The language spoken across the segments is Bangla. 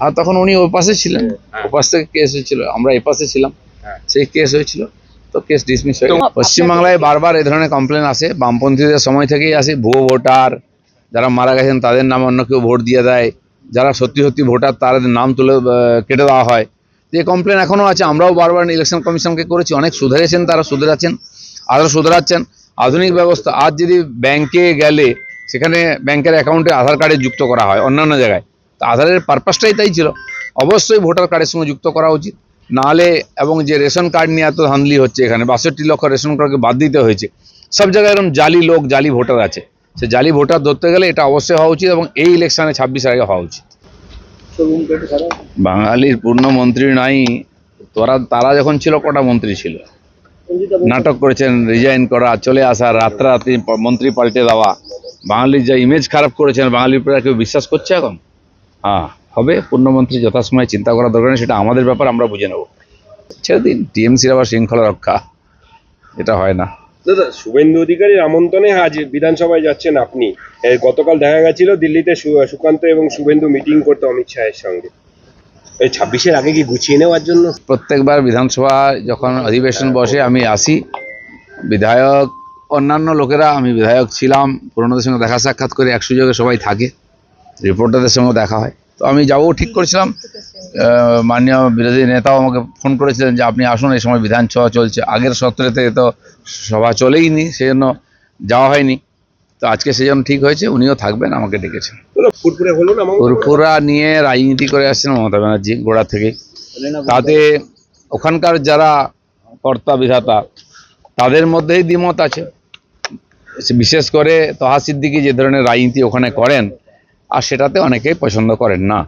আর তখন উনি ওই পাশে ছিলেন। হ্যাঁ। ও পাশ থেকে কেস হয়েছিল। আমরা এ পাশে ছিলাম। হ্যাঁ। সেই কেস হয়েছিল। তো কেস ডিসমিস হয়ে পশ্চিমবাংলায় বারবার এই ধরনের কমপ্লেন আসে। বামপন্থীদের সময় থেকেই আসে। ভুয়ো ভোটার যারা মারা গেছেন তাদের নাম অন্য কেউ ভোট দিয়ে দেয়। যারা সত্যি সত্যি ভোটার তাদের নাম তুলে কেটে দেওয়া হয়। যে কমপ্লেন এখনও আছে। আমরাও বারবার ইলেকশন কমিশনকে করেছি। অনেক সুধরেছেন তারা সুধরাচ্ছেন আরও সুধরাচ্ছেন। আধুনিক ব্যবস্থা আজ যদি ব্যাংকে গেলে সেখানে ব্যাংকের অ্যাকাউন্টে আধার কার্ডে যুক্ত করা হয় অন্যান্য জায়গায়। তো আধারের পারপাসটাই তাই ছিল। অবশ্যই ভোটার কার্ডের সঙ্গে যুক্ত করা উচিত। নাহলে এবং যে রেশন কার্ড নিয়ে এত ধান্দলি হচ্ছে এখানে বাষট্টি লক্ষ রেশন কার্ডকে বাদ দিতে হয়েছে। সব জায়গায় এরকম জালি লোক জালি ভোটার আছে। সে জালি ভোটার ধরতে গেলে এটা অবশ্যই হওয়া উচিত এবং এই ইলেকশনে ছাব্বিশের আগে হওয়া উচিত। বাঙালির পূর্ণ মন্ত্রী নাই তোরা তারা যখন ছিল কটা মন্ত্রী ছিল? নাটক করেছেন রিজাইন করা চলে আসা রাত্রারাত্রি প- মন্ত্রী পাল্টে দেওয়া। বাঙালির যা ইমেজ খারাপ করেছেন বাঙালির উপরে কেউ বিশ্বাস করছে এখন? হ্যাঁ হবে। পূর্ণমন্ত্রী যথাসময়ে চিন্তা করা দরকার নেই সেটা আমাদের ব্যাপার আমরা বুঝে নেব। ছেড়ে দিন টিএমসির আবার শৃঙ্খলা রক্ষা। এটা হয় না। দাদা শুভেন্দু অধিকারীর আমন্ত্রণে আজ বিধানসভায় যাচ্ছেন আপনি। গতকাল দেখা গেছিল দিল্লিতে সুকান্ত এবং শুভেন্দু মিটিং করতে অমিত শাহের সঙ্গে। এই ছাব্বিশের আগে কি গুছিয়ে নেওয়ার জন্য? প্রত্যেকবার বিধানসভা যখন অধিবেশন বসে আমি আসি। বিধায়ক অন্যান্য লোকেরা আমি বিধায়ক ছিলাম পুরনোদের সঙ্গে দেখা সাক্ষাৎ করে এক সুযোগে সবাই থাকে রিপোর্টারদের সঙ্গে দেখা হয়। তো আমি যাব ঠিক করেছিলাম। আহ, মাননীয় বিরোধী নেতাও আমাকে ফোন করেছিলেন যে আপনি আসুন এই সময় বিধানসভা চলছে। আগের সত্রেতে তো সভা চলেই নি সেই জন্য যাওয়া হয়নি। তো আজকে সেই জন্য ঠিক হয়েছে উনিও থাকবেন আমাকে ডেকেছেন। ফুরফুরা নিয়ে রাজনীতি করে আসছেন মমতা ব্যানার্জি গোড়া থেকে। তাতে ওখানকার যারা কর্তা বিধাতা তাদের মধ্যেই দ্বিমত আছে। বিশেষ করে তহা সিদ্দিকি যে ধরনের রাজনীতি ওখানে করেন আর সেটাতে অনেকেই পছন্দ করেন না।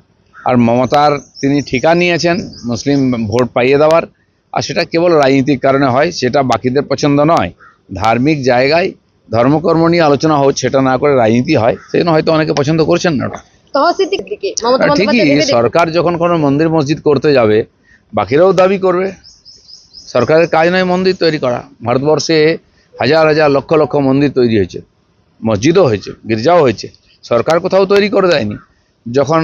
আর মমতার তিনি ঠিকা নিয়েছেন মুসলিম ভোট পাইয়ে দেওয়ার আর সেটা কেবল রাজনীতির কারণে হয় সেটা বাকিদের পছন্দ নয়। ধার্মিক জায়গায় ধর্মকর্ম নিয়ে আলোচনা হোক সেটা না করে রাজনীতি হয় সেই জন্য হয়তো অনেকে পছন্দ করছেন না। ওটা তহসিদ্দিক ঠিকই সরকার যখন কোনো মন্দির মসজিদ করতে যাবে বাকিরাও দাবি করবে। সরকারের কাজ নয় মন্দির তৈরি করা। ভারতবর্ষে হাজার হাজার লক্ষ লক্ষ মন্দির তৈরি হয়েছে, মসজিদও হয়েছে, গির্জাও হয়েছে। সরকার কোথাও তৈরি করে দেয়নি। যখন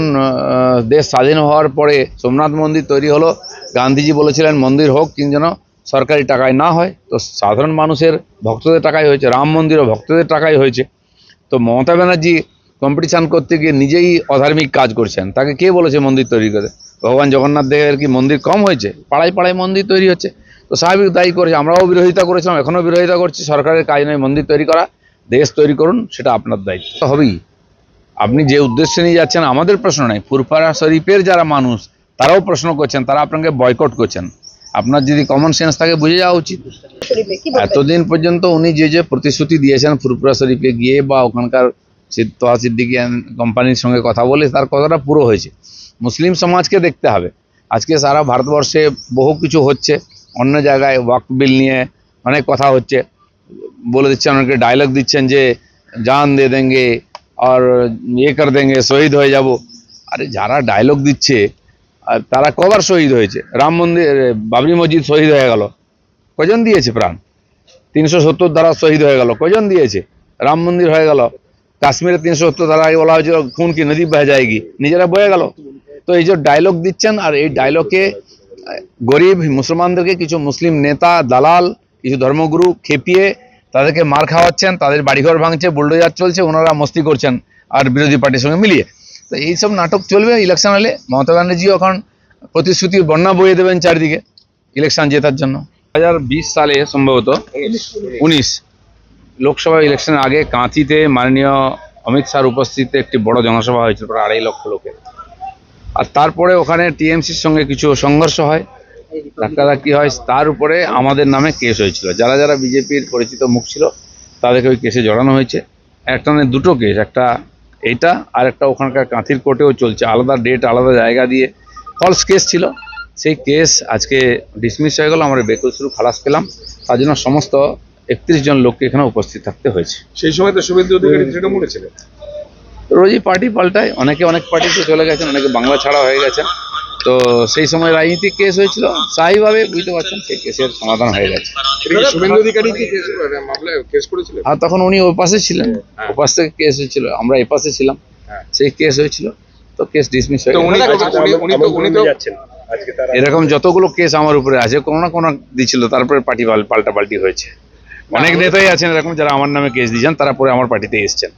দেশ স্বাধীন হওয়ার পরে সোমনাথ মন্দির তৈরি হলো, গান্ধীজি বলেছিলেন, মন্দির হোক, কিন্তু যেন সরকারি টাকায় না হয়। তো সাধারণ মানুষের ভক্তদের টাকায় হয়েছে, রাম মন্দিরও ভক্তদের টাকায় হয়েছে। তো মমতা ব্যানার্জি কম্পিটিশান করতে গিয়ে নিজেই অধার্মিক কাজ করছেন। তাকে কে বলেছে মন্দির তৈরি করে ভগবান জগন্নাথ দেবের কি মন্দির কম হয়েছে? পাড়ায় পাড়ায় মন্দির তৈরি হচ্ছে। তো স্বাভাবিক দায়ী করেছে, আমরাও বিরোধিতা করেছিলাম, এখনও বিরোধিতা করছি, সরকারের কাজ নয়, মন্দির তৈরি করা, দেশ তৈরি করুন, সেটা আপনার দায়িত্ব। হবেই। আপনি যে উদ্দেশ্যে নিয়ে যাচ্ছেন, আমাদের প্রশ্ন নয় ফুরফারা শরীফের যারা মানুষ, তারাও প্রশ্ন করছেন, তারা আপনাকে বয়কট করছেন। আপনার যদি কমন সেন্স থাকে, বুঝে যাওয়া উচিত। এতদিন পর্যন্ত উনি যে যে প্রতিশ্রুতি দিয়েছেন ফুরপুরা শরীফে গিয়ে বা ওখানকার তোহা সিদ্দিকি কোম্পানির সঙ্গে কথা বলে, তার কথাটা পুরো হয়েছে। মুসলিম সমাজকে দেখতে হবে। আজকে সারা ভারতবর্ষে বহু কিছু হচ্ছে। অন্য জায়গায় ওয়াক বিল নিয়ে অনেক কথা হচ্ছে। বলে দিচ্ছেন, অনেকে ডায়লগ দিচ্ছেন যে, জান দে দেঙ্গে আর ইয়ে কর দেঙ্গে, শহীদ হয়ে যাব। আরে যারা ডায়লগ দিচ্ছে, আর তারা কবার শহীদ হয়েছে? রাম মন্দির বাবরি মসজিদ শহীদ হয়ে গেল। কজন দিয়েছে প্রাণ? তিনশো সত্তর দ্বারা শহীদ হয়ে গেল। কজন দিয়েছে? রাম মন্দির হয়ে গেল। কাশ্মীরে তিনশো সত্তর দ্বারা বলা হয়েছিল খুন কি নদী বহে যায়গি। নিজেরা বয়ে গেল। তো এই যে ডায়লগ দিচ্ছেন, আর এই ডায়লগে গরিব মুসলমানদেরকে কিছু মুসলিম নেতা, দালাল, কিছু ধর্মগুরু খেপিয়ে তাদেরকে মার খাওয়াচ্ছেন, তাদের বাড়িঘর ভাঙছে, বুলডোজার চলছে, ওনারা মস্তি করছেন আর বিরোধী পার্টির সঙ্গে মিলিয়ে। তো এইসব নাটক চলবে ইলেকশন হলে। মমতা ব্যানার্জিও এখন প্রতিশ্রুতির বন্যা বইয়ে দেবেন চারিদিকে ইলেকশন জেতার জন্য। বিশ সালে সম্ভবত উনিশ লোকসভা ইলেকশনের আগে কাঁথিতে মাননীয় অমিত শাহর উপস্থিতিতে একটি বড় জনসভা হয়েছিল প্রায় আড়াই লক্ষ লোকের। আর তারপরে ওখানে টিএমসির সঙ্গে কিছু সংঘর্ষ হয়। ধাক্কাধাক্কি হয়। তার উপরে আমাদের নামে কেস হয়েছিল। যারা যারা বিজেপির পরিচিত মুখ ছিল, তাদেরকে ওই কেসে জড়ানো হয়েছে। একটা নয় দুটো কেস, একটা এইটা আর একটা ওখানকার কাঁথির কোর্টেও চলছে। আলাদা ডেট, আলাদা জায়গা দিয়ে ফলস কেস ছিল। সেই কেস আজকে ডিসমিস হয়ে গেল। আমরা বেকসুর খালাস পেলাম। তার জন্য সমস্ত একত্রিশ জন লোককে এখানে উপস্থিত থাকতে হয়েছে। সেই সময় তো শুভেন্দু অধিকারী তৃণমূলে ছিলেন। রোজই পার্টি পাল্টায়। অনেকে অনেক পার্টিতে চলে গেছেন অনেকে বাংলা ছাড়া হয়ে গেছেন। তো সেই সময় রাজনীতিক কেস হয়েছিল। স্থায়ীভাবে বুঝতে পারছেন সেই কেসের সমাধান হয়ে গেছে। করেছিলেন? আর তখন উনি ওই পাশে ছিলেন। ও পাশ থেকে কেস হয়েছিল। আমরা এ পাশে ছিলাম। হ্যাঁ। সেই কেস হয়েছিল। তো কেস ডিসমিস হয়ে তো গেল। উনি তো- আজকে উনি- উনি তো- উনি তো- যাচ্ছেন। আজকে তারা এরকম যতগুলো কেস আমার উপরে আছে কোনো না কোনো দিছিল তারপরে পার্টি পাল্টা পাল্টি হয়েছে। অনেক নেতাই আছেন এরকম যারা আমার নামে কেস দিয়েছেন তারা পরে আমার পার্টিতে এসছেন।